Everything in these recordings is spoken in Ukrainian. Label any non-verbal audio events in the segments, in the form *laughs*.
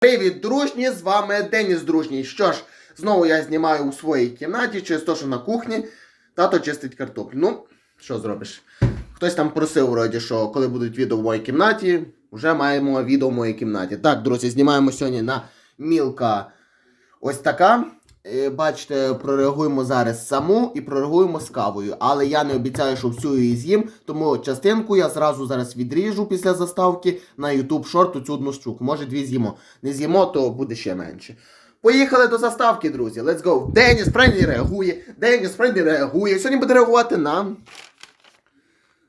Привіт, дружні! З вами Деніс Дружній. Що ж, знову я знімаю у своїй кімнаті через те, що на кухні тато чистить картоплю. Ну, що зробиш? Хтось там просив, вроді, що коли будуть відео в моїй кімнаті, вже маємо відео в моїй кімнаті. Так, друзі, знімаємо сьогодні на мілка ось така. Е, Бачите, прореагуємо зараз саму і прореагуємо з кавою. Але я не обіцяю, що всю її з'їм, тому частинку я зразу зараз відріжу після заставки на YouTube Short цю одну штуку. Може дві з'їмо. Не з'їмо, то буде ще менше. Поїхали до заставки, друзі. Let's go. Деніс Френді реагує. Деніс Френді реагує. Сьогодні буде реагувати на.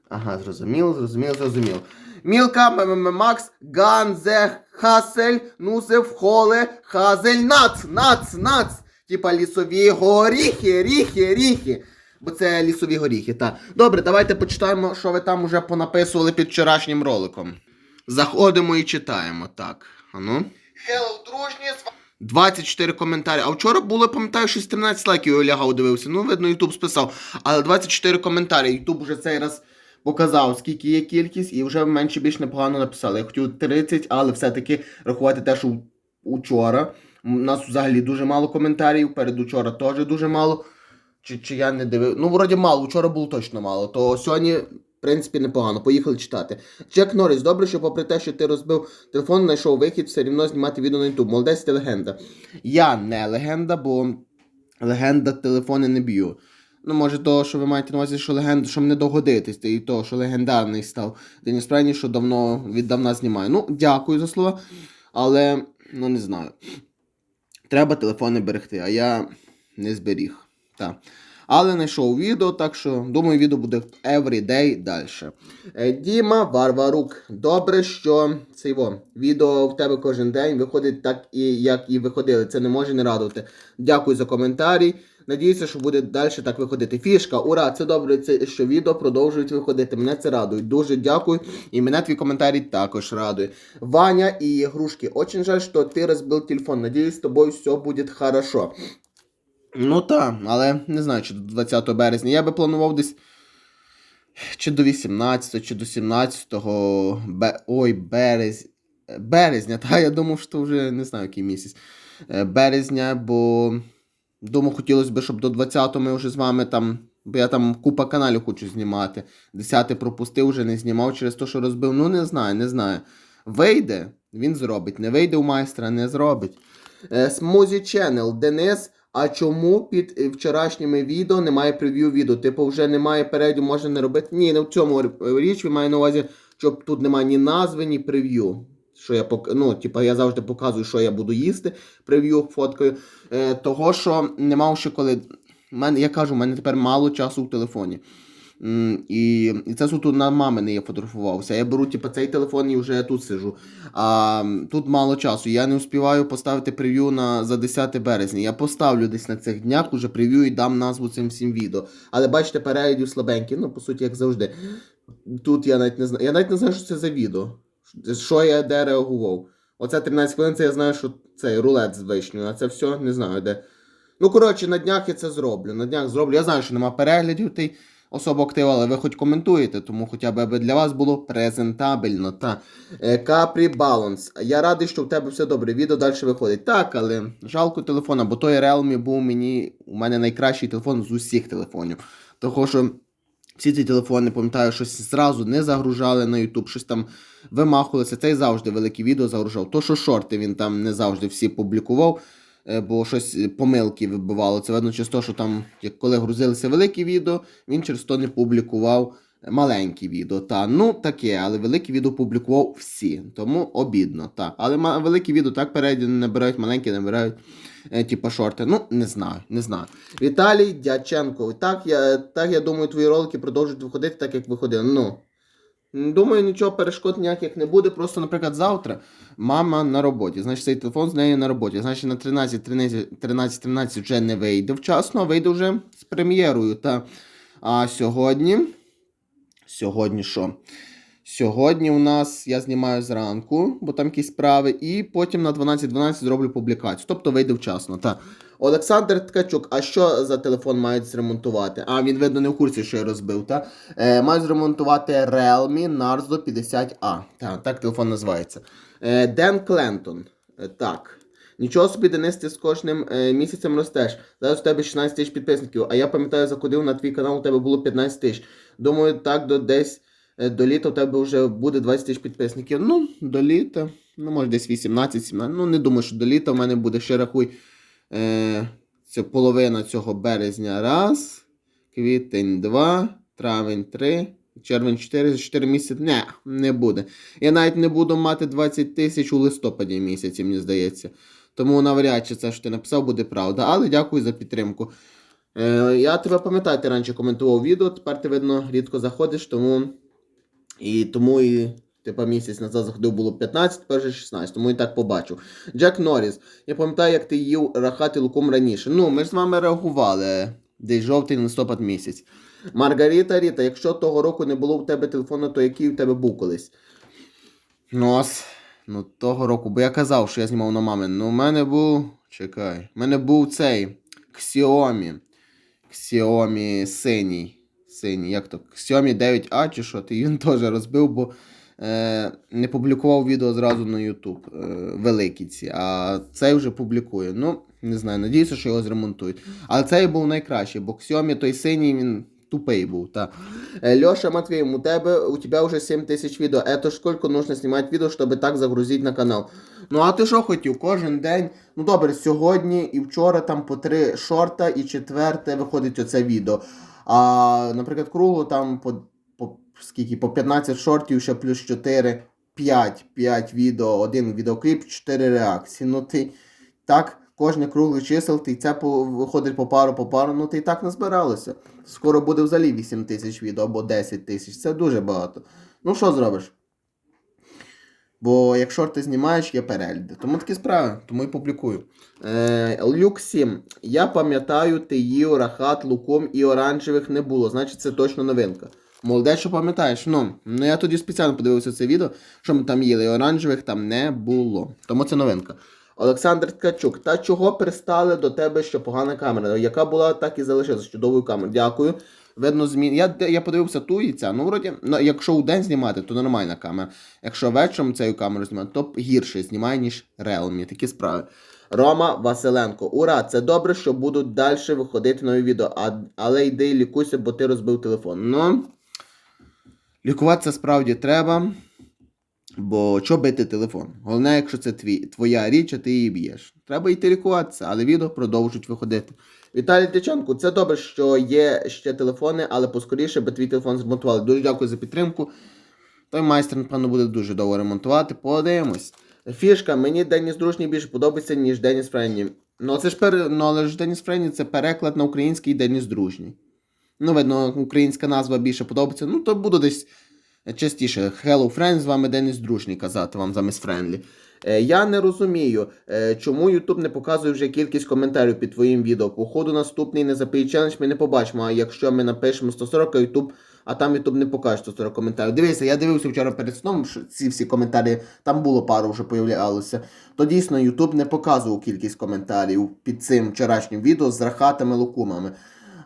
Ага, зрозуміло, зрозуміло, зрозуміло. Мілка, Макс, Ганзе, Хасель, Нузев, Холе, Хазель, Нац, Нац, Нац. Типа лісові горіхи, ріхи, ріхи. Бо це лісові горіхи, так. Добре, давайте почитаємо, що ви там уже понаписували під вчорашнім роликом. Заходимо і читаємо, так. Ану. Hello, дружні, з 24 коментарі. А вчора було, пам'ятаю, щось 13 лайків я лягав дивився. Ну, видно, Ютуб списав. Але 24 коментарі. Ютуб вже цей раз показав, скільки є кількість, і вже менше більш непогано написали. Я хотів 30, але все-таки рахувати те, що учора. У нас взагалі дуже мало коментарів, передучора теж дуже мало. Чи, чи я не дивив. Ну, вроді мало, вчора було точно мало. То сьогодні, в принципі, непогано. Поїхали читати. Джек Норріс, добре, що попри те, що ти розбив телефон, знайшов вихід, все рівно знімати відео на YouTube. Молодець ти легенда. Я не легенда, бо легенда телефони не б'ю. Ну, може, то, що ви маєте на увазі, що легенда, що мене догодитись, і то, що легендарний став. Деніс Френі, що давно віддавна знімаю. Ну, дякую за слова, але ну не знаю. Треба телефони берегти, а я не зберіг. Так. Але знайшов відео, так що думаю, відео буде everyday далі. Е, Діма Варварук. Добре, що це його. Відео в тебе кожен день виходить так, і як і виходили. Це не може не радувати. Дякую за коментарі. Надіюся, що буде далі так виходити. Фішка, ура! Це добре, це, що відео продовжують виходити. Мене це радує. Дуже дякую. І мене твій коментарі також радує. Ваня і ігрушки. Очень жаль, що ти розбив телефон. Надіюсь, з тобою все буде хорошо. Ну так, але не знаю, чи до 20 березня. Я би планував десь. Чи до 18, чи до 17, бе... ой, берез... березня. Та я думав, що вже не знаю, який місяць. Е, Березня, бо думаю, хотілося б, щоб до 20 ми вже з вами там. Бо я там купа каналів хочу знімати. 10 пропустив, вже не знімав через те, що розбив. Ну, не знаю, не знаю. Вийде, він зробить. Не вийде у майстра, не зробить. Е, Смузі Channel, Денис. А чому під е, вчорашніми відео немає прев'ю відео? Типу, вже немає передю, можна не робити. Ні, не в цьому річ, ви маю на увазі, що тут немає ні назви, ні прев'ю. Що я пок... ну, типу, я завжди показую, що я буду їсти прев'ю фоткою. Е, того, що нема ще коли. Мен... я кажу, в мене тепер мало часу в телефоні. І, і це суто на мами я фотографувався. Я беру типу, цей телефон і вже я тут сижу. А тут мало часу. Я не успіваю поставити прев'ю на за 10 березня. Я поставлю десь на цих днях уже прев'ю і дам назву цим всім відео. Але бачите, переглядів слабенькі, ну, по суті, як завжди. Тут я навіть не знаю. Я навіть не знаю, що це за відео. Що я де реагував. Оце 13 хвилин, це я знаю, що цей рулет з вишнею, а це все не знаю де. Ну, коротше, на днях я це зроблю. На днях зроблю. Я знаю, що нема переглядів ти особо актив, але ви хоч коментуєте, тому хоча б аби для вас було презентабельно. Та. Капрі Баланс. Я радий, що в тебе все добре. Відео далі виходить. Так, але жалко телефона, бо той Realme був мені у мене найкращий телефон з усіх телефонів. Того що. Всі ці телефони, пам'ятаю, щось зразу не загружали на YouTube, щось там вимахувалося. Цей завжди великі відео загружав. То, що шорти він там не завжди всі публікував, е, бо щось е, помилки вибивало. Це видно через те, що там, як коли грузилися великі відео, він через то не публікував маленькі відео. Та, ну таке, але великі відео публікував всі. Тому обідно. Та. Але великі відео так переді не набирають, маленькі набирають. Е, типа шорти. Ну, не знаю, не знаю. Віталій Дяченко. Так, я, так, я думаю, твої ролики продовжують виходити так, як виходили. Ну. Думаю, нічого перешкод ніяких не буде. Просто, наприклад, завтра мама на роботі. Значить, цей телефон з нею на роботі. Значить, на 13, 13, 13, 13 вже не вийде вчасно, а вийде вже з прем'єрою. Та. А сьогодні. Сьогодні що? Сьогодні у нас я знімаю зранку, бо там якісь справи, і потім на 12.12 зроблю публікацію. Тобто вийде вчасно. Так. Олександр Ткачук, а що за телефон мають зремонтувати? А, він, видно, не в курсі, що я розбив, так? Е, мають зремонтувати Realme Narzo 50A. Так, так телефон називається. Е, Ден Клентон. Е, Так. Нічого собі, Денис, ти з кожним е, місяцем ростеш. Зараз у тебе 16 тисяч підписників, а я пам'ятаю, заходив на твій канал, у тебе було 15 тисяч. Думаю, так до десь до літа у тебе вже буде 20 тисяч підписників. Ну, до літа, ну може десь 18-17. Ну, не думаю, що до літа в мене буде ще рахуй. Е, це половина цього березня раз, квітень 2, травень 3, червень 4, за 4 місяці. Не, не буде. Я навіть не буду мати 20 тисяч у листопаді місяці, мені здається. Тому навряд чи це, що ти написав, буде правда. Але дякую за підтримку. Е, я тебе пам'ятаю, ти раніше коментував відео, тепер ти, видно, рідко заходиш, тому і тому і типа місяць назад заходив було 15, тепер вже 16, тому і так побачив. Джек Норріс. Я пам'ятаю, як ти їв рахати луком раніше. Ну, ми ж з вами реагували десь жовтий листопад місяць. Маргарита Ріта, якщо того року не було у тебе телефону, то який у тебе був колись? Ну, ось, ну того року, бо я казав, що я знімав на мамин. Ну, у мене був. Чекай. У мене був цей Xiaomi. Xiaomi синій Синій, як то? Xiaomi 9A чи що? Ти він *laughs* теж розбив, бо е, не публікував відео зразу на YouTube. Е, великі ці. А цей вже публікує. Ну, не знаю, надіюся, що його зремонтують. Але цей був найкращий, бо Xiaomi той синій він тупий був. Та. Э, Леша Матвеев, у тебя, у тебя уже 7 тысяч видео. Это ж сколько нужно снимать видео, чтобы так загрузить на канал? Ну а ти що хотів? Кожен день. Ну добре, сьогодні і вчора там по три шорта, і четверте виходить оце відео. А, наприклад, кругло там по, по скільки? По 15 шортів, ще плюс 4, 5, 5 відео, один відеокліп, 4 реакції. Ну ти так, кожне кругле чисел, ти це по, виходить по пару, по пару, ну ти і так назбиралося. Скоро буде взагалі 8 тисяч відео або 10 тисяч. Це дуже багато. Ну що зробиш? Бо якщо ти знімаєш, є перегляди. Тому такі справи, тому і публікую. Е, Люк 7. Я пам'ятаю, ти їв рахат луком і оранжевих не було. Значить, це точно новинка. Молодець, що пам'ятаєш. Ну, ну я тоді спеціально подивився це відео, що ми там їли, і оранжевих там не було. Тому це новинка. Олександр Ткачук, та чого пристали до тебе, що погана камера? Яка була, так і залишилася чудовою камерою. Дякую. Видно, змін. Я, я подивився ту і ця. Ну, вроді, ну, якщо у день знімати, то нормальна камера. Якщо вечором цією камерою знімати, то гірше знімає, ніж Realme. Такі справи. Рома Василенко. Ура! Це добре, що будуть далі виходити нові відео. А, але йди і лікуйся, бо ти розбив телефон. Ну. Лікуватися справді треба. Бо що бити телефон? Головне, якщо це твій, твоя річ, а ти її б'єш. Треба йти лікуватися, але відео продовжують виходити. Віталій Тиченко, це добре, що є ще телефони, але поскоріше би твій телефон зремонтували. Дуже дякую за підтримку. Той майстер, напевно, буде дуже довго ремонтувати. Подивимось. Фішка, мені Деніс Дружній більше подобається, ніж Деніс Френні. Ну, це ж пер... ну, але ж Деніс Френні це переклад на український Деніс Дружній. Ну, видно, українська назва більше подобається. Ну, то буду десь частіше. Hello Friends, з вами Деніс Дружній казати вам замість Френлі. Е, Я не розумію, е, чому YouTube не показує вже кількість коментарів під твоїм відео. Походу, наступний не запий челендж ми не побачимо. А якщо ми напишемо 140, а YouTube, а там YouTube не покаже 140 коментарів. Дивися, я дивився вчора перед сном, що ці всі коментарі, там було пару вже появлялося. То дійсно YouTube не показував кількість коментарів під цим вчорашнім відео з рахатами лукумами.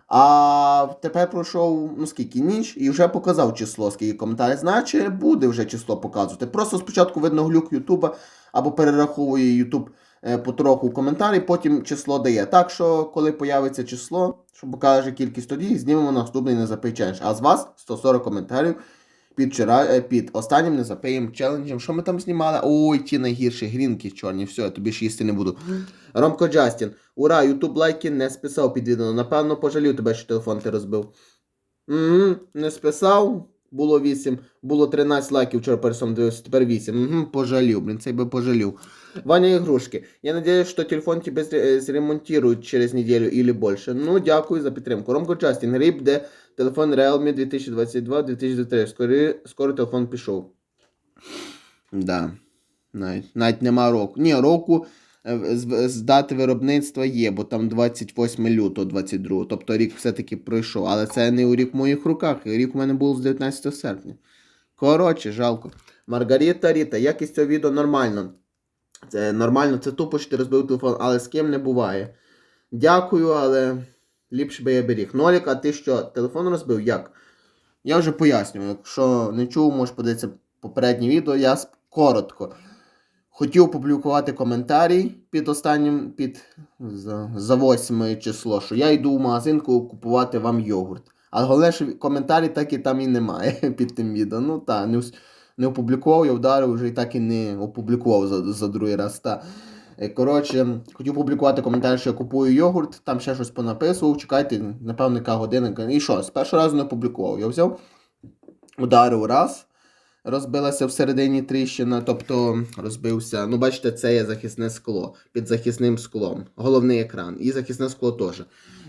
А тепер пройшов ну скільки ніч і вже показав число, скільки коментарів. Значить, буде вже число показувати. Просто спочатку видно глюк Ютуба або перераховує Ютуб е, потроху коментарі, потім число дає. Так що, коли появиться число, що покаже кількість тоді, знімемо наступний незапий челендж. А з вас 140 коментарів під, вчора, е, під останнім незапиєм челенджем. Що ми там знімали? Ой, ті найгірші грінки чорні, все, я тобі ж їсти не буду. Ромко Джастін. Ура, Ютуб лайки не списав під відео. Напевно, пожалів тебе, що телефон ти розбив. Угу, не списав. Було 8, було 13 лайків вчора перед сном дивився, тепер 8. Угу, пожалів, блін, цей би пожалів. Ваня Ігрушки. Я надеюсь, что телефон тебе зре- зремонтируют через неделю или больше. Ну, дякую за підтримку. Ромко Джастін, гриб, де телефон Realme 2022-2023. Скоро, скоро телефон пішов. Да. Навіть, навіть нема року. Ні, року е, з, з дати виробництва є, бо там 28 лютого 22. Тобто рік все-таки пройшов. Але це не у рік в моїх руках. Рік у мене був з 19 серпня. Коротше, жалко. Маргарита Ріта, якість цього відео нормально. Це нормально, це тупо, що ти розбив телефон, але з ким не буває. Дякую, але ліпше би я беріг. Нолік, а ти що, телефон розбив? Як? Я вже пояснюю. Якщо не чув, можеш подивитися попереднє відео, я коротко. Хотів опублікувати коментарі під останнім, під за, за 8 число, що я йду в магазин купувати вам йогурт. Але головне, що коментарі так і там і немає *laughs* під тим відео. Ну так, не, не опублікував, я вдарив вже і так і не опублікував за, за другий раз. Та. Е, Коротше, хотів публікувати коментар, що я купую йогурт, там ще щось понаписував, чекайте, напевно, яка година. І що, з першого разу не опублікував. Я взяв, ударив раз, розбилася всередині тріщина, тобто розбився. Ну, бачите, це є захисне скло під захисним склом, головний екран, і захисне скло теж.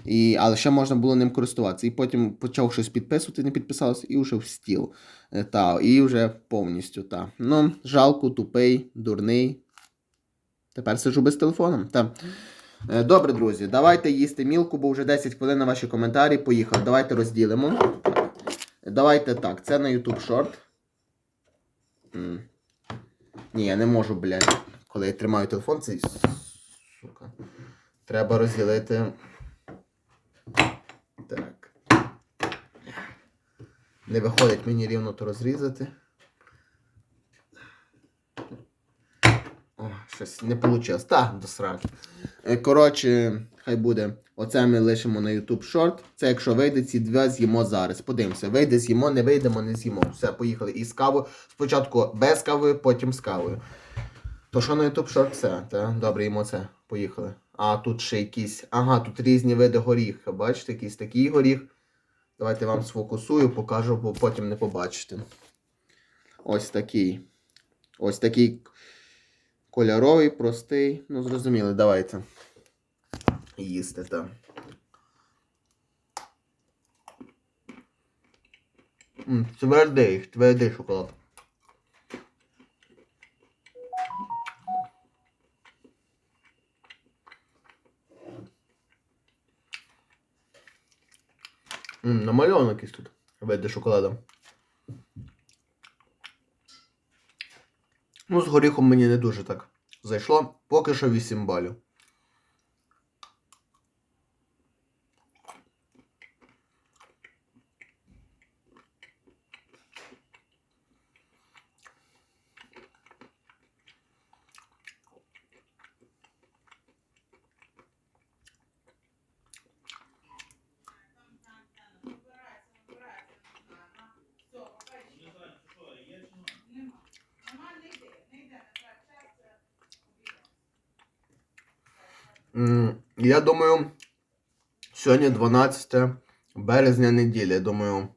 І, але ще можна було ним користуватися. І потім почав щось підписувати, не підписалося, і вже в стіл. Е, Та, і вже повністю. Та. Ну, жалко, тупий, дурний. Тепер сиджу без телефону. Та. Е, Добре, друзі, давайте їсти мілку, бо вже 10 хвилин на ваші коментарі. Поїхав. Давайте розділимо. Давайте так. Це на YouTube Short. Ні, я не можу, блядь. Коли я тримаю телефон, цей. Сука. Треба розділити. Так. Не виходить мені рівно то розрізати. О, щось не вийшло. Так, до сраки. Е, Коротше, хай буде. Оце ми лишимо на YouTube Short. Це якщо вийде, ці два з'їмо зараз. Подивимося, вийде, з'їмо, не вийдемо, не з'їмо. Все, поїхали. І з кавою. Спочатку без кави, потім з кавою. То що на YouTube Short все? Та? Добре, їмо це. Поїхали. А тут ще якісь. Ага, тут різні види горіха. Бачите, якийсь такий горіх. Давайте вам сфокусую, покажу, бо потім не побачите. Ось такий. Ось такий кольоровий, простий. Ну, зрозуміли, давайте. Їсти там. М, Твердий, твердий шоколад. М, Намальовано якийсь тут. Види шоколадом. Ну, з горіхом мені не дуже так зайшло. Поки що 8 балів. Я думаю, сьогодні 12 березня неділя. Я думаю,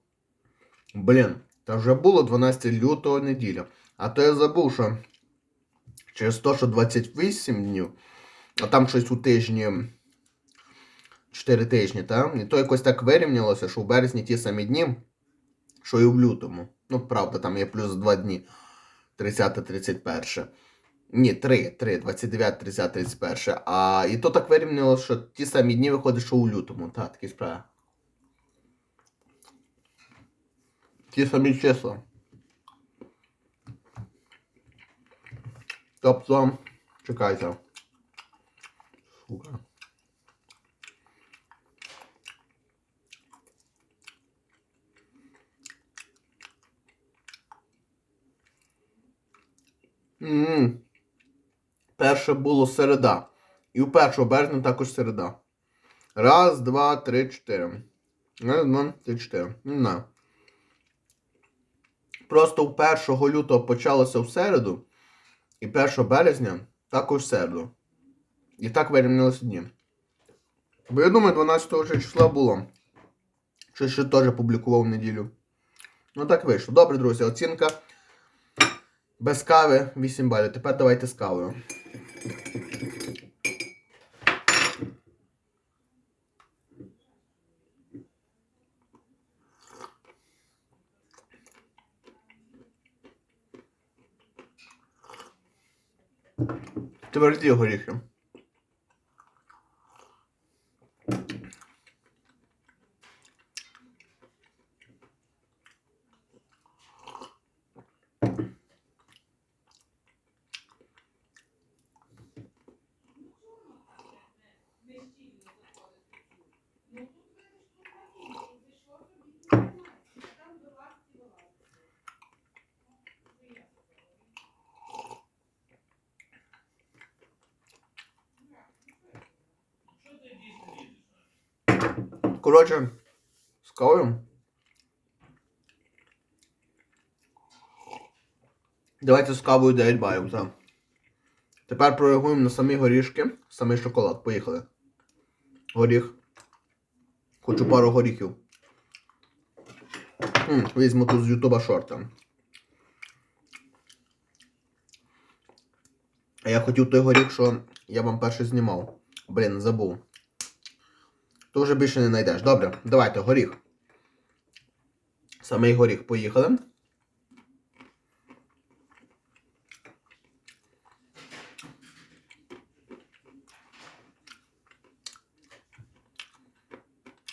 блін, та вже було 12 лютого неділя. А то я забув, що через те, що 28 днів, а там щось у тижні 4 тижні, та? І то якось так вирівнялося, що в березні ті самі дні, що і в лютому. Ну, правда, там є плюс 2 дні. 30-31. Ні, 3, 3, 29, 30, 31. А і то так вирівняло, що ті самі дні виходить, що у лютому. Так, такі справи. Ті самі числа. Тобто, чекайте. Сука. Ммм. Перше було середа. І у 1 березня також середа. Раз, два, три, чотири. Раз, два, три, чотири. Не. Просто у 1 лютого почалося в середу. І 1 березня також в середу. І так вирівнялися дні. Бо я думаю, 12 вже числа було. Що ще теж публікував в неділю. Ну так вийшло. Добре, друзі, оцінка. Без кави 8 балів. Тепер давайте з кавою. Тверді горіхи. Коротше, з кавою. Давайте з кавою 9 балів, так. Тепер прореагуємо на самі горішки, самий шоколад. Поїхали. Горіх. Хочу пару горіхів. М, візьму тут з Ютуба шорти. А я хотів той горіх, що я вам перший знімав. Блін, забув. То вже більше не знайдеш. Добре, давайте горіх. Самий горіх поїхали.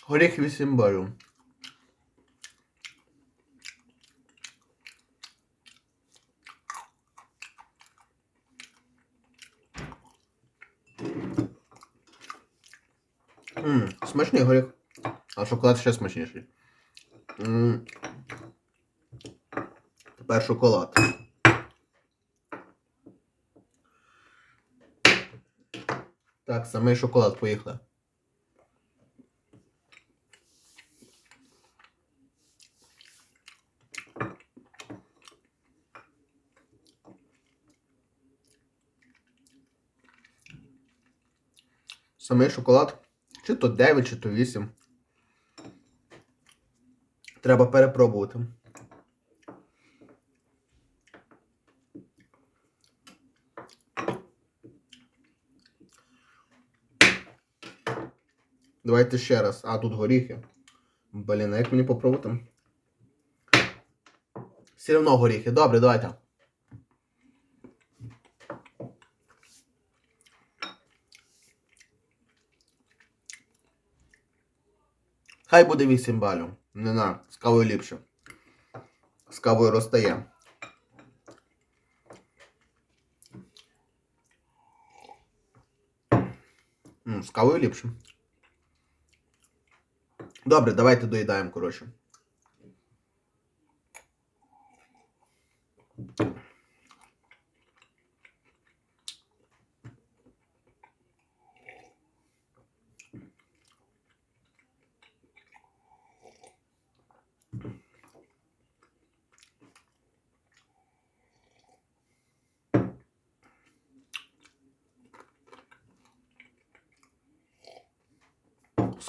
Горіх 8 балів. Смачний горіх. А шоколад ще смачніший. Тепер шоколад. Так, самий шоколад поїхали. Самий шоколад. Чи то 9, чи то 8. Треба перепробувати. Давайте ще раз. А, тут горіхи. Блін, а як мені попробувати? Все одно горіхи. Добре, давайте. Хай буде 8 балів. Не на, з кавою ліпше. З кавою розтає. З кавою ліпше. Добре, давайте доїдаємо, коротше.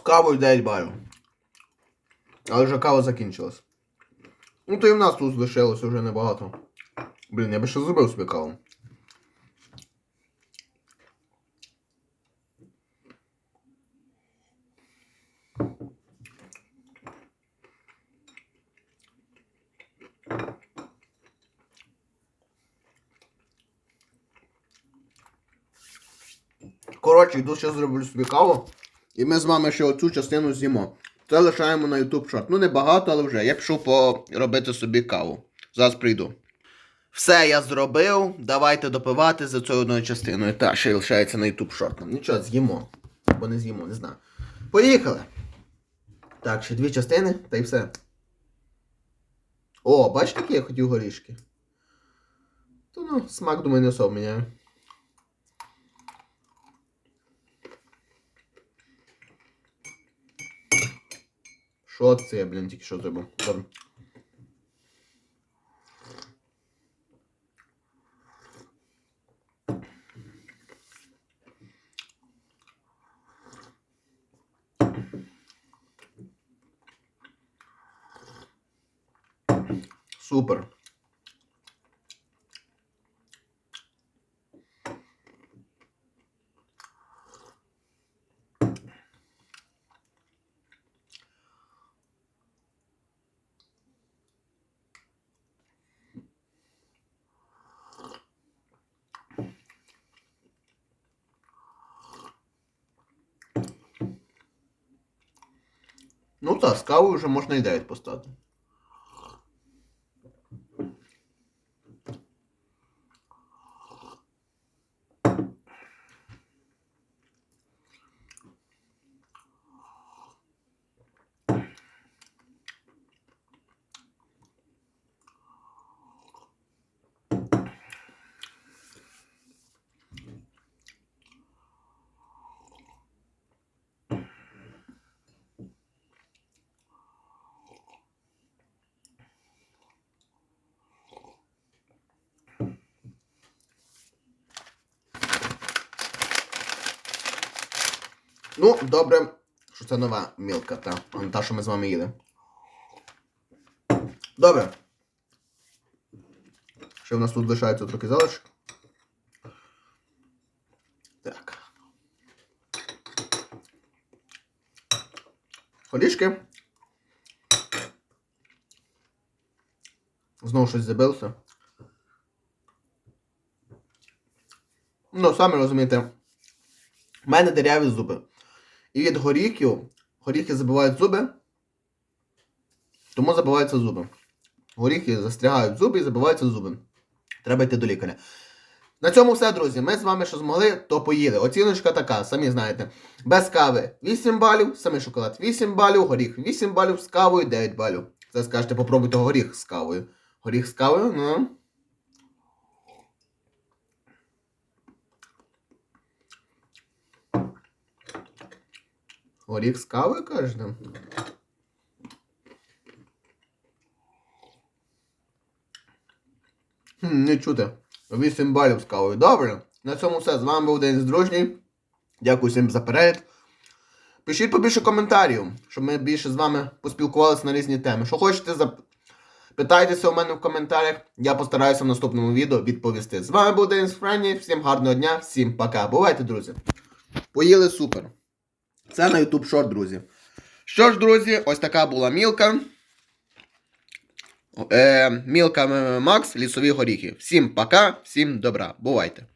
З кавою 9 балів. Але вже кава закінчилась. Ну то і в нас тут лишилося вже небагато. Блін, я би ще зробив собі каву. Коротше, йду ще зроблю собі каву. І ми з вами ще оцю частину з'їмо. Це лишаємо на YouTube шорт. Ну не багато, але вже. Я пішов поробити собі каву. Зараз прийду. Все я зробив. Давайте допивати за цією одною частиною. Та, ще лишається на YouTube шорт. Нічого, з'їмо. Бо не з'їмо, не знаю. Поїхали. Так, ще дві частини, та й все. О, бачите, які я хотів горішки? То ну, смак, думаю, не особо міняє. Що це я, блін, тільки що зробив? Добре. Супер. Ну так, з кавою вже можна і 9 поставити. Ну, добре, що це нова мілка, та, а та, що ми з вами їли. Добре. Ще в нас тут лишається трохи залишок. Так. Горішки. Знову щось забилося. Ну, самі розумієте, в мене дереві зуби. І від горіхів, горіхи забивають зуби, тому забиваються зуби. Горіхи застрягають зуби і забиваються зуби. Треба йти до лікаря. На цьому все, друзі. Ми з вами що змогли, то поїли. Оціночка така, самі знаєте. Без кави 8 балів, самий шоколад 8 балів, горіх 8 балів з кавою 9 балів. Це скажете, попробуйте горіх з кавою. Горіх з кавою, ну. Горіх з кавою, кажете? Хм, не чути. 8 балів з кавою. Добре. На цьому все. З вами був Денис Дружній. Дякую всім за перегляд. Пишіть побільше коментарів, щоб ми більше з вами поспілкувалися на різні теми. Що хочете, зап... питайтеся у мене в коментарях. Я постараюся в наступному відео відповісти. З вами був Денис Френні. Всім гарного дня, всім пока. Бувайте, друзі. Поїли супер. Це на YouTube Short, друзі. Що ж, друзі, ось така була мілка. Е, мілка е, Макс, лісові горіхи. Всім пока, всім добра. Бувайте.